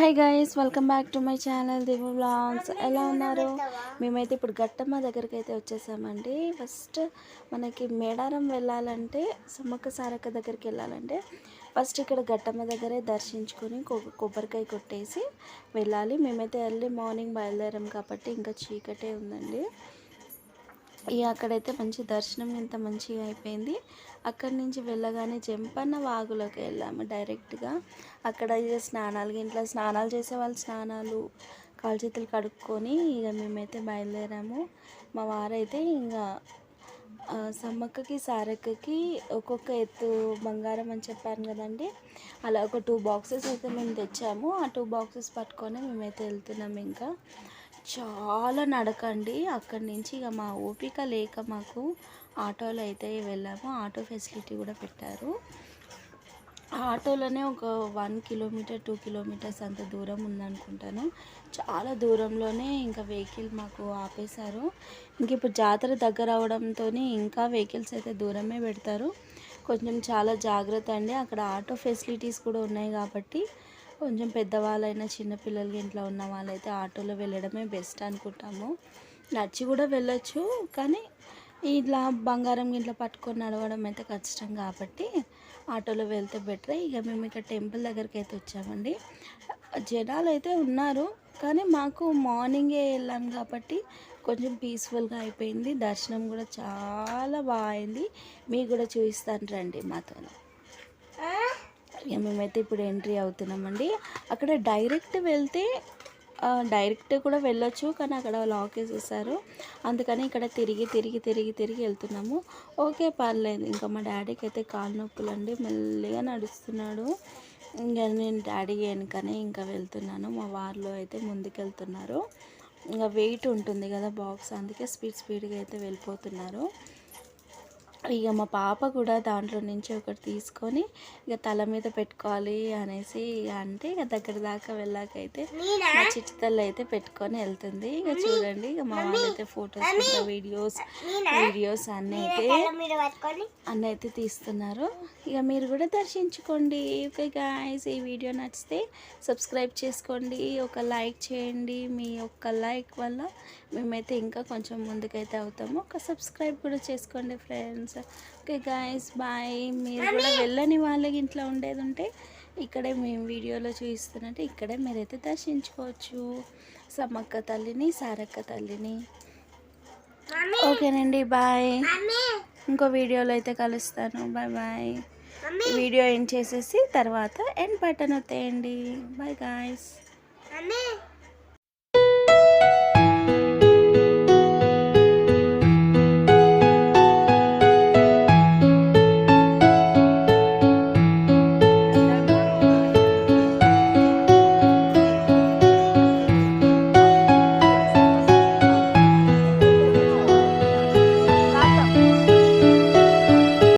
Hi guys welcome back to my channel Div vlogs ఎలా ఉన్నారు? మేమైతే ఇప్పుడు గట్టమ్మ దగ్గరికి అయితే వచ్చేసామండి. ఫస్ట్ మనకి మేడారం వెళ్ళాలంటే సమ్మక్క సారక్క దగ్గరికి వెళ్ళాలంటే ఫస్ట్ ఇక్కడ గట్టమ్మ దగ్గరే దర్శించుకొని కొబ్బరికాయ కొట్టేసి వెళ్ళాలి. మేమైతే ఎర్లీ మార్నింగ్ బయలుదేరాం కాబట్టి ఇంకా చీకటే ఉందండి. ఇక అక్కడైతే మంచి దర్శనం ఇంత మంచిగా అయిపోయింది. అక్కడి నుంచి వెళ్ళగానే జంపన్న వాగులోకి వెళ్ళాము డైరెక్ట్గా. అక్కడ ఇక స్నానాలు ఇంట్లో స్నానాలు చేసే వాళ్ళు స్నానాలు కాలు చేతులు కడుక్కొని ఇక మేమైతే బయలుదేరాము. మా వారైతే ఇంకా సమ్మక్కకి సారక్కకి ఒక్కొక్క ఎత్తు బంగారం అని చెప్పాను కదండి. అలా ఒక టూ బాక్సెస్ అయితే మేము తెచ్చాము. ఆ టూ బాక్సెస్ పట్టుకొని మేమైతే వెళ్తున్నాం ఇంకా. చాలా నడకండి. అక్కడి నుంచి ఇక మా ఓపిక లేక మాకు ఆటోలో అయితే వెళ్ళాము. ఆటో ఫెసిలిటీ కూడా పెట్టారు. ఆ ఆటోలోనే ఒక వన్ కిలోమీటర్ టూ కిలోమీటర్స్ అంత దూరం ఉందనుకుంటాను. చాలా దూరంలోనే ఇంకా వెహికల్ మాకు ఆపేశారు. ఇంక ఇప్పుడు జాతర దగ్గర అవడంతో ఇంకా వెహికల్స్ అయితే దూరమే పెడతారు. కొంచెం చాలా జాగ్రత్త అండి. అక్కడ ఆటో ఫెసిలిటీస్ కూడా ఉన్నాయి కాబట్టి కొంచెం పెద్దవాళ్ళైనా చిన్నపిల్లలకి ఇంట్లో ఉన్న వాళ్ళైతే ఆటోలో వెళ్ళడమే బెస్ట్ అనుకుంటాము. నడిచి కూడా వెళ్ళొచ్చు కానీ ఇట్లా బంగారం గిట్లా పట్టుకొని నడవడం అయితే కష్టం కాబట్టి ఆటోలో వెళ్తే బెటర్. ఇక మేము ఇక్కడ టెంపుల్ దగ్గరికి అయితే వచ్చామండి. జనాలు అయితే ఉన్నారు కానీ మాకు మార్నింగే వెళ్ళాం కాబట్టి కొంచెం పీస్ఫుల్గా అయిపోయింది. దర్శనం కూడా చాలా బాగా అయింది. మీకు కూడా చూపిస్తాను రండి మాతో ఇక మేమైతే ఇప్పుడు ఎంట్రీ అవుతున్నామండి. అక్కడ డైరెక్ట్ వెళ్తే డైరెక్ట్ కూడా వెళ్ళొచ్చు కానీ అక్కడ లాక్ వేసేసారు అందుకని ఇక్కడ తిరిగి తిరిగి తిరిగి తిరిగి వెళ్తున్నాము. ఓకే పర్లేదు. ఇంకా మా డాడీకి అయితే కాలు నొప్పులు అండి మెల్లిగా నడుస్తున్నాడు. ఇంకా నేను డాడీ వెనుకనే ఇంకా వెళ్తున్నాను. మా వారిలో అయితే ముందుకెళ్తున్నారు. ఇంకా వెయిట్ ఉంటుంది కదా బాక్స్ అందుకే స్పీడ్ స్పీడ్గా అయితే వెళ్ళిపోతున్నారు. ఇక మా పాప కూడా దాంట్లో నుంచి ఒకటి తీసుకొని ఇక తల మీద పెట్టుకోవాలి అనేసి ఇక అంటే ఇక దగ్గర దాకా వెళ్ళాకైతే మా చిట్టి తల్లి అయితే పెట్టుకొని వెళ్తుంది. ఇక చూడండి ఇక మా వాళ్ళైతే ఫొటోస్ వీడియోస్ వీడియోస్ అన్నీ అయితే అన్నీ అయితే తీస్తున్నారు. ఇక మీరు కూడా దర్శించుకోండి. ఓకే గాయస్ ఈ వీడియో నచ్చితే సబ్స్క్రైబ్ చేసుకోండి. ఒక లైక్ చేయండి. మీ ఒక్క లైక్ వల్ల మేమైతే ఇంకా కొంచెం ముందుకైతే అవుతాము. ఒక సబ్స్క్రైబ్ కూడా చేసుకోండి ఫ్రెండ్స్ ఓకే గాయస్ బాయ్ మీరు కూడా వెళ్ళని వాళ్ళకి ఇంట్లో ఉండేది ఉంటే ఇక్కడే మేము వీడియోలో చూపిస్తున్నట్టు ఇక్కడే మీరైతే దర్శించుకోవచ్చు. సమ్మక్క తల్లిని సారక్క తల్లిని. ఓకేనండి బాయ్ ఇంకో వీడియోలో అయితే కలుస్తాను. బాయ్ బాయ్ వీడియో ఎండ్ చేసేసి తర్వాత ఎండ్ బటన్ వచ్చేయండి బాయ్ గాయస్